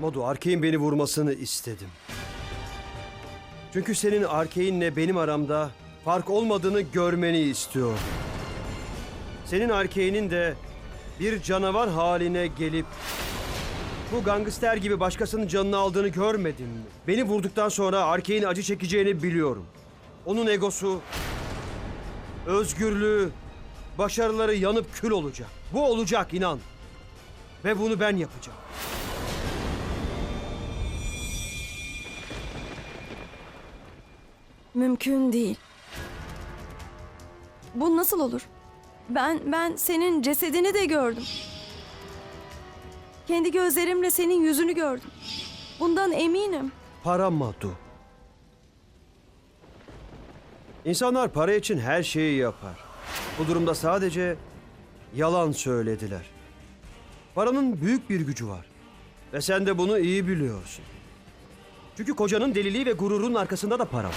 Modu Arkey'in beni vurmasını istedim. Çünkü senin Arkey'inle benim aramda fark olmadığını görmeni istiyordum. Senin Arkey'inin de bir canavar haline gelip bu gangster gibi başkasının canını aldığını görmedin mi? Beni vurduktan sonra Arkey'in acı çekeceğini biliyorum. Onun egosu, özgürlüğü, başarıları yanıp kül olacak. Bu olacak inan. Ve bunu ben yapacağım. Mümkün değil. Bu nasıl olur? Ben ben senin cesedini de gördüm. Kendi gözlerimle senin yüzünü gördüm. Bundan eminim. Para Madu. İnsanlar para için her şeyi yapar. Bu durumda sadece yalan söylediler. Paranın büyük bir gücü var. Ve sen de bunu iyi biliyorsun. Çünkü kocanın deliliği ve gururun arkasında da para var.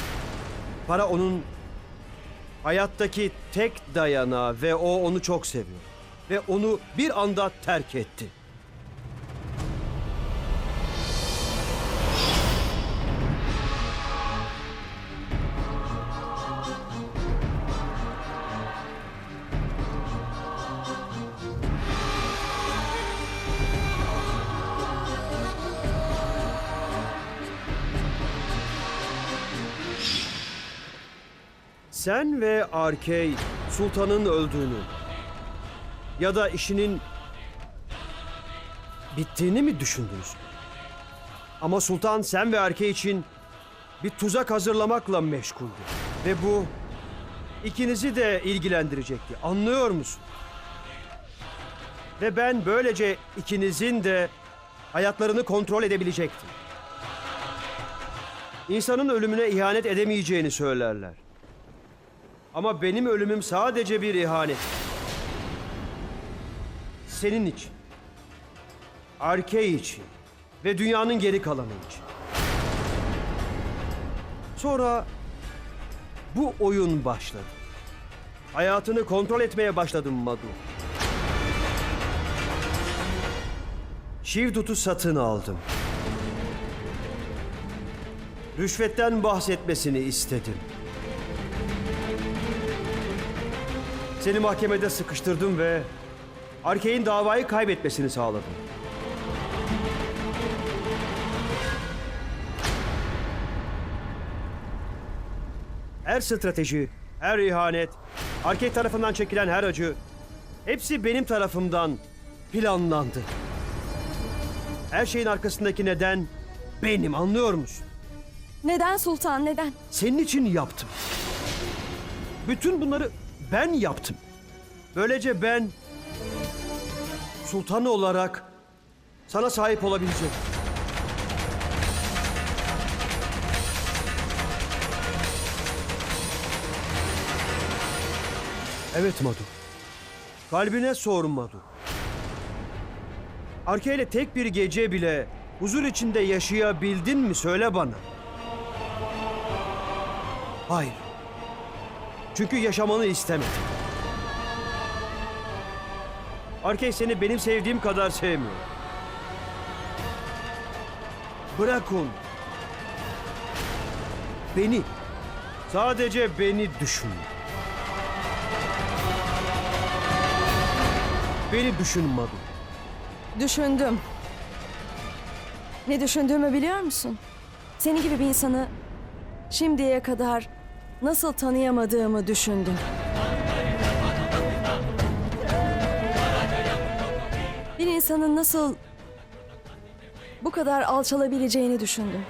Para onun hayattaki tek dayanağı ve o onu çok seviyor. Ve onu bir anda terk etti. Sen ve Arkey sultanın öldüğünü ya da işinin bittiğini mi düşündünüz? Ama sultan sen ve Arkey için bir tuzak hazırlamakla meşguldü. Ve bu ikinizi de ilgilendirecekti. Anlıyor musun? Ve ben böylece ikinizin de hayatlarını kontrol edebilecektim. İnsanın ölümüne ihanet edemeyeceğini söylerler. Ama benim ölümüm sadece bir ihanet. Senin için. Arkey için. Ve dünyanın geri kalanı için. Sonra bu oyun başladı. Hayatını kontrol etmeye başladım Madu. Şivdut'u satın aldım. Rüşvetten bahsetmesini istedim. Seni mahkemede sıkıştırdım ve Arkey'in davayı kaybetmesini sağladım. Her strateji, her ihanet, Arkey tarafından çekilen her acı hepsi benim tarafımdan planlandı. Her şeyin arkasındaki neden benim anlıyor musun? Neden sultan neden? Senin için yaptım. Bütün bunları ben yaptım. Böylece ben sultan olarak sana sahip olabileceğim. Evet Madu. Kalbine sor Madu. Arkeyle tek bir gece bile huzur içinde yaşayabildin mi söyle bana. Hayır. Çünkü yaşamanı istemedim. Arkey seni benim sevdiğim kadar sevmiyor. Bırak onu. Beni, sadece beni düşün. Beni düşün Madu. Düşündüm. Ne düşündüğümü biliyor musun? Seni gibi bir insanı şimdiye kadar nasıl tanıyamadığımı düşündüm. Bir insanın nasıl bu kadar alçalabileceğini düşündüm.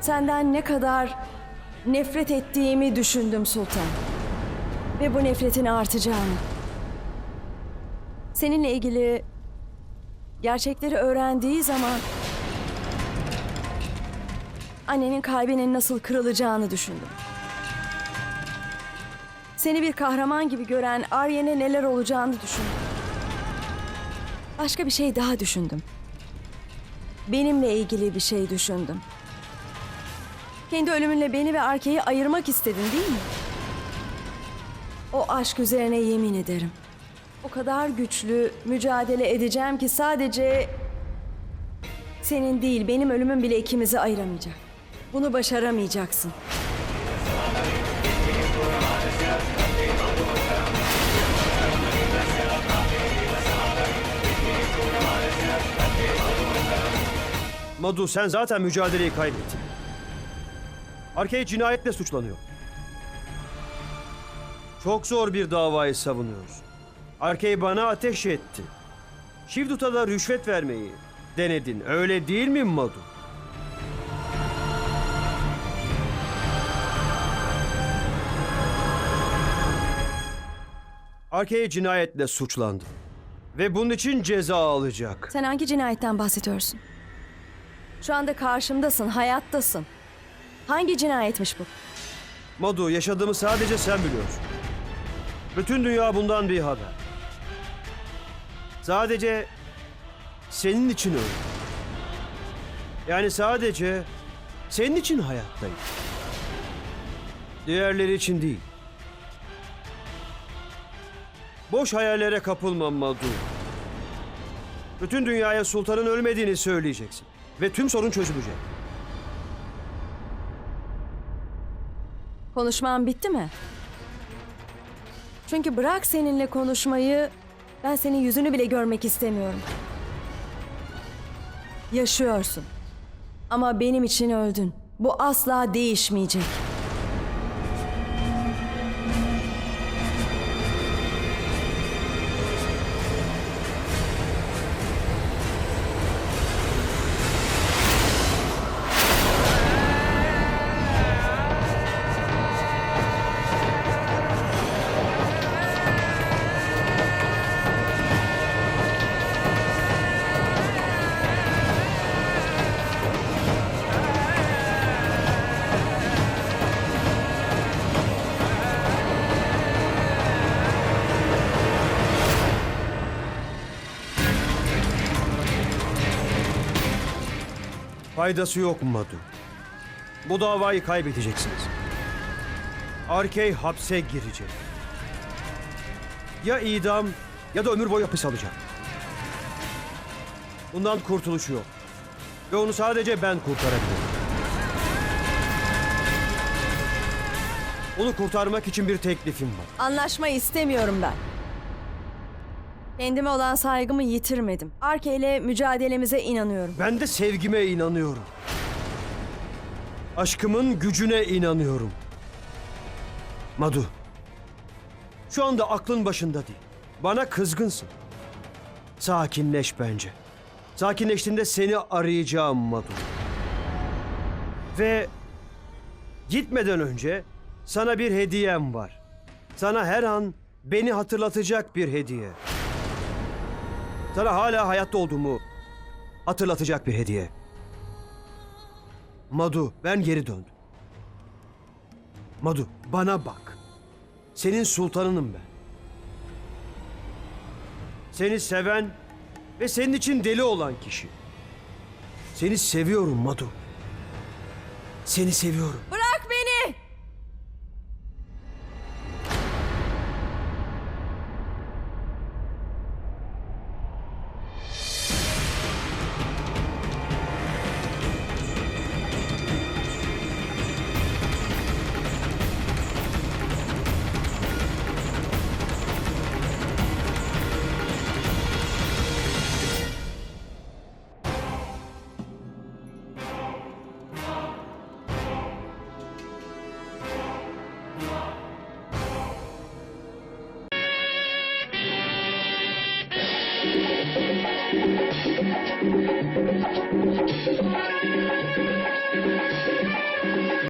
Senden ne kadar nefret ettiğimi düşündüm Sultan. Ve bu nefretin artacağını. Seninle ilgili gerçekleri öğrendiği zaman annenin kalbinin nasıl kırılacağını düşündüm. Seni bir kahraman gibi gören Arya'ne neler olacağını düşündüm. Başka bir şey daha düşündüm. Benimle ilgili bir şey düşündüm. Kendi ölümünle beni ve Arkey'i ayırmak istedin değil mi? O aşk üzerine yemin ederim. O kadar güçlü mücadele edeceğim ki sadece Senin değil, benim ölümüm bile ikimizi ayıramayacak. Bunu başaramayacaksın. Madu sen zaten mücadeleyi kaybettin. Arkey cinayetle suçlanıyor. Çok zor bir davayı savunuyoruz. Arkey bana ateş etti. Şivdut'a da rüşvet vermeyi denedin. Öyle değil mi Madu? Arkey cinayetle suçlandı. Ve bunun için ceza alacak. Sen hangi cinayetten bahsediyorsun? Şu anda karşımdasın, hayattasın. Hangi cinayetmiş bu? Madu yaşadığımı sadece sen biliyorsun. Bütün dünya bundan bir haber. Sadece senin için öldüm. Yani sadece senin için hayattayım. Diğerleri için değil. Boş hayallere kapılma Madu. Bütün dünyaya sultanın ölmediğini söyleyeceksin. Ve tüm sorun çözülecek. Konuşman bitti mi? Çünkü bırak seninle konuşmayı, ben senin yüzünü bile görmek istemiyorum. Yaşıyorsun. Ama benim için öldün. Bu asla değişmeyecek. Faydası yok Madu. Bu davayı kaybedeceksiniz. Arkey hapse girecek. Ya idam ya da ömür boyu hapis alacak. Bundan kurtuluşu yok. Ve onu sadece ben kurtarabilirim. Onu kurtarmak için bir teklifim var. Anlaşma istemiyorum ben. Kendime olan saygımı yitirmedim. Arke ile mücadelemize inanıyorum. Ben de sevgime inanıyorum. Aşkımın gücüne inanıyorum. Madu. Şu anda aklın başında değil. Bana kızgınsın. Sakinleş bence. Sakinleştiğinde seni arayacağım Madu. Ve gitmeden önce sana bir hediyem var. Sana her an beni hatırlatacak bir hediye. Sana hala hayatta olduğumu hatırlatacak bir hediye. Madu, ben geri döndüm. Madu, bana bak. Senin sultanınım ben. Seni seven ve senin için deli olan kişi. Seni seviyorum Madu. Seni seviyorum. Bırak Thank you.